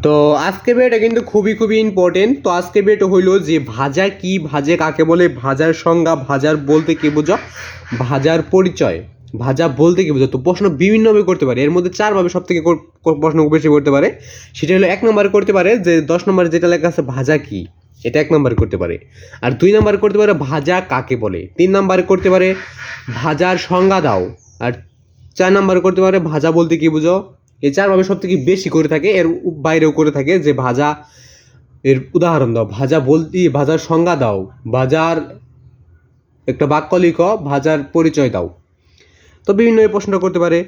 তো আজকে এটা কিন্তু খুবই খুবই ইম্পর্টেন্ট তো আজকে এটা হইল যে ভাজা কি ভাজে, কাকে বলে ভাজার সংজ্ঞা, ভাজার বলতে কি বোঝো? ভাজার পরিচয়। ভাজা বলতে কি বোঝো? তো প্রশ্ন বিভিন্নভাবে করতে পারে। এর মধ্যে চারভাবে সব থেকে প্রশ্ন বেশি করতে পারে। সেটা হলো এক নম্বরে করতে পারে যে দশ নম্বরে যেটা লেখা আছে ভাজা কি এটা এক নম্বরে করতে পারে। আর দুই নম্বরে করতে পারে ভাজা কাকে বলে? তিন নম্বরে করতে পারে ভাজার সংজ্ঞা দাও। আর চার নম্বরে করতে পারে ভাজা বলতে কি বুঝো? এই চারভাবে সব থেকে বেশি করে থাকে, এর বাইরেও করে থাকে, যে ভাজা, এর উদাহরণ দাও, ভাজা বলতি, ভাজার সংজ্ঞা দাও, ভাজার একটা বাক্য লিখো, ভাজার পরিচয় দাও। তো বিভিন্ন প্রশ্ন করতে পারে।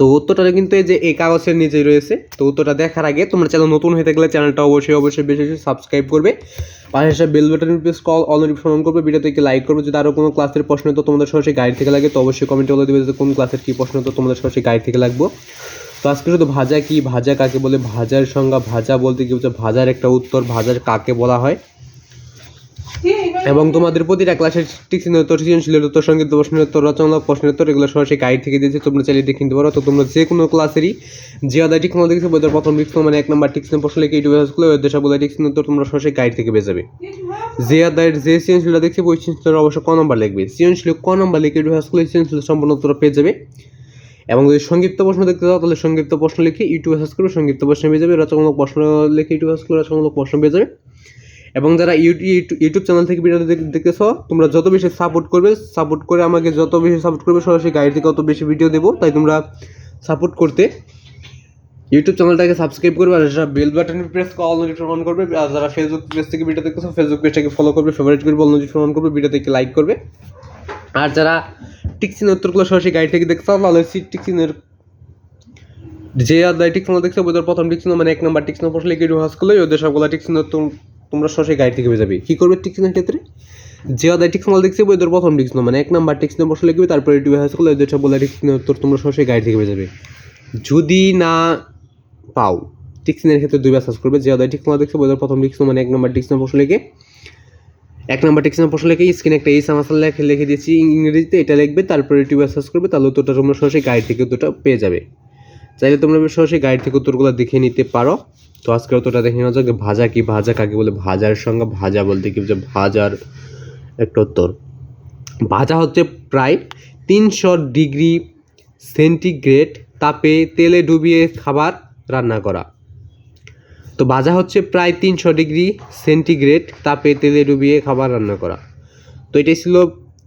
তো উত্তরটা কিন্তু এই যে এই কাগজের নিচেই রয়েছে। তো উত্তরটা দেখার আগে তোমরা চ্যানেল নতুন হয়ে থাকলে চ্যানেলটা অবশ্যই অবশ্যই বেশি বেশি সাবস্ক্রাইব করবে। পাশে বেল বাটন প্রেস কল অল নোটিফিকেশন করবে। ভিডিওতে একটি লাইক করবে। যদি আরও কোনো ক্লাসের প্রশ্ন তো তোমাদের সরাসরি গাইড থেকে লাগে, তো অবশ্যই কমেন্টে বলে দেবে যে কোন ক্লাসের কী প্রশ্ন তো তোমাদের সরাসরি গাইড থেকে লাগবো। তো আজকে শুধু ভাজা কি? ভাজা কাকে বলে? ভাজার সংজ্ঞা ভাজা বলতে কি হচ্ছে ভাজার একটা উত্তর, ভাজার কাকে বলা হয়? এবং তোমাদের প্রতিটা ক্লাসের টিচিং উত্তর সৃজনশীল উত্তর সংগীত প্রশ্নের উত্তর প্রশ্নের উত্তর, এগুলো সরাসরি গাইড থেকে দিয়েছে, তোমরা চাইলে দেখে নিতে পারো। তো তোমরা যে কোনো ক্লাসেরই যে আদায় টিক্স দেখেছ বইদের প্রথম টিক্স মানে এক নম্বর টিক্স প্রশ্ন লিখে ইউটিউবে স্কুলে ওই দেশা বলে টিক্স উত্তর তোমরা সরাসরি গাইড থেকে পেয়ে যাবে। যে আদায়ের যে সৃজনশীলটা দেখছি, ওই সৃজনশীলটা অবশ্যই ক নম্বর লিখবে। সৃজনশীল ক নম্বর লিখে ইউটিউবে স্কুলে সৃজনশীল সম্পূর্ণ উত্তর পেয়ে যাবে। এবং যদি সংক্ষিপ্ত প্রশ্ন দেখতে চাও, তাহলে সংক্ষিপ্ত প্রশ্ন লিখে ইউটিউবে সার্চ করবে সংক্ষিপ্ত প্রশ্ন পেয়ে যাবে, রচনামূলক প্রশ্ন লিখে ইউটিউবে সার্চ করবে রচনামূলক প্রশ্ন পেয়ে যাবে। এবং যারা ইউটিউব চ্যানেল থেকে ভিডিও দেখতেছো, তোমরা যত বেশি সাপোর্ট করবে সাপোর্ট করে আমাকে যত বেশি সাপোর্ট করবে, সরাসরি গাইড থেকে অত বেশি ভিডিও দেবো। তাই তোমরা সাপোর্ট করতে। ইউটিউব চ্যানেলটাকে সাবস্ক্রাইব করবে আর যারা bell button press all notification on করবে। আর যারা ফেসবুক পেজ থেকে ভিডিও দেখতেছো ফেসবুক পেজটাকে ফলো করবে ফেভারিট করবে অল নোটিফিকেশন অন করবে ভিডিও থেকে লাইক করবে। আর যারা টিক্সিন উত্তরগুলো সরাসরি গাড়ি থেকে চাও তাহলে টিক্সিনের যে আদায় টিক্সিন দেখছ, ওদের প্রথম টিক্সিন মানে এক নাম্বার টিক্সিন প্রশ্ন লিখে হাস করলে, ওদের সবগুলো টিক্সিন তোমরা সরাসরি গাইড থেকে পেয়ে যাবে কী করবে টিক্সিনের ক্ষেত্রে? যে আদায় টিক্সিন দেখছি ওদের প্রথম টিক্সিন মানে এক নাম্বার টিক্সিন প্রশ্ন লিখবে তারপরে ইউটিউবে হাস করলে ওদের সবগুলো টিক্সিনের উত্তর তোমরা সরাসরি গাইড থেকে পেয়ে যাবে যদি না পাও টিক্সিনের ক্ষেত্রে দুইবার সার্চ করবে। যে আদায় টিক্সিন দেখছ ওদের প্রথম টিক্সিন মানে এক নাম্বার টিক্সিন প্রশ্ন লিখে এক নম্বর টেক্সট প্রশ্ন লিখে স্ক্রিনে একটা এই সামাসাল লেখে লিখে দিয়েছি ইংরেজিতে, এটা লিখবে, তারপরে ইউটিউবে সার্চ করবে। তাহলে উত্তরটা তোমরা সরাসরি গাইড থেকে উত্তরটা পেয়ে যাবে। চাইলে তোমরা সরাসরি গাইড থেকে উত্তরগুলো দেখে নিতে পারো। তো আজকে অতটা দেখে নেওয়া যাক ভাজা কি, ভাজা কাকে বলে, ভাজার সঙ্গে ভাজা বলতে কি যে ভাজার একটা উত্তর। ভাজা হচ্ছে প্রায় তিনশো ডিগ্রি সেন্টিগ্রেড তাপে তেলে ডুবিয়ে খাবার রান্না করা। তো ভাজা হচ্ছে প্রায় তিনশো ডিগ্রি সেন্টিগ্রেড তাপে তেলে ডুবিয়ে খাবার রান্না করা। তো এটাই ছিল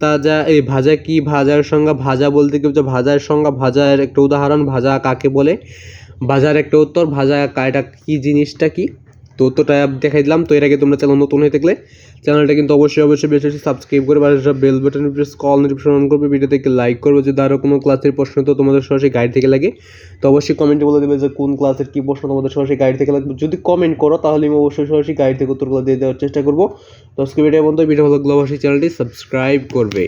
তাজা, এই ভাজা কি ভাজার সংজ্ঞা? ভাজা বলতে কি হচ্ছে ভাজার সংজ্ঞা, ভাজার একটা উদাহরণ, ভাজা কাকে বলে? ভাজার একটা উত্তর, ভাজা এটা কি জিনিসটা কি? তো উত্তরটা দেখাই দিলাম। তো এর আগে তোমরা চ্যানেল নতুন হয়ে থাকলে চ্যানেলটা কিন্তু অবশ্যই অবশ্যই বেশি বেশি সাবস্ক্রাইব করবে আর বেল বাটন প্রেস কল নোটিফিকেশন অন করবে ভিডিও থেকে লাইক করবে। যদি আরও কোনো ক্লাসের প্রশ্ন তো তোমাদের সরাসরি গাইড থেকে লাগে, তো অবশ্যই কমেন্টে বলে দেবে যে কোন ক্লাসের কী প্রশ্ন তোমাদের সরাসরি গাইড থেকে লাগবে। যদি কমেন্ট করো, তাহলে আমি অবশ্যই সরাসরি গাইড থেকে উত্তরগুলো দিয়ে দেওয়ার চেষ্টা করব। তো আজকে ভিডিও বন্ধু ভিডিও ভালো লাগলে অবশ্যই চ্যানেলটি সাবস্ক্রাইব করবে।